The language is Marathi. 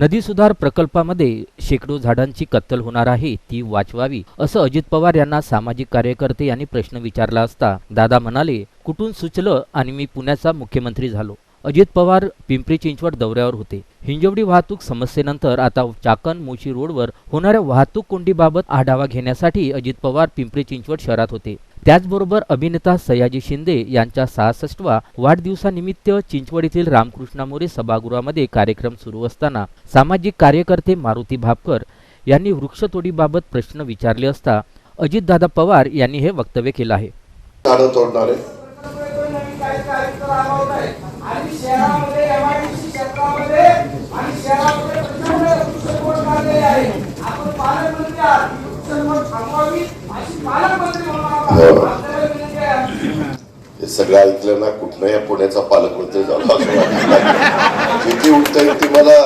नदी सुधार प्रकल्पामध्ये शेकडो झाडांची कत्तल होणार आहे ती वाचवावी असं अजित पवार यांना सामाजिक कार्यकर्ते यांनी प्रश्न विचारला असता दादा म्हणाले कुठून सुचलं आणि मी पुण्याचा मुख्यमंत्री झालो. अजित पवार पिंपरी चिंचवड दौऱ्यावर होते. हिंजवडी वाहतूक समस्येनंतर आता चाकण मोशी रोडवर होणाऱ्या वाहतूक कोंडीबाबत आढावा घेण्यासाठी अजित पवार पिंपरी चिंचवड शहरात होते. त्याचबरोबर अभिनेता सयाजी शिंदे यांच्या सहासष्टवा वाढदिवसानिमित्त चिंचवड येथील रामकृष्ण मोरे सभागृहामध्ये कार्यक्रम सुरू असताना सामाजिक कार्यकर्ते मारुती भापकर यांनी वृक्षतोडीबाबत प्रश्न विचारले असता अजितदादा पवार यांनी हे वक्तव्य केलं आहे. झाडं तोडणारे. आणि शहरामध्ये एमआयडीसी क्षेत्रामध्ये आणि शहरामध्ये प्रचंड वृक्षतोड झालेली आहे आपण हो. हे. सगळं ऐकलं ना कुठनं या पुण्याचा पालकमंत्री झाला जाऊ किती उठता ती मला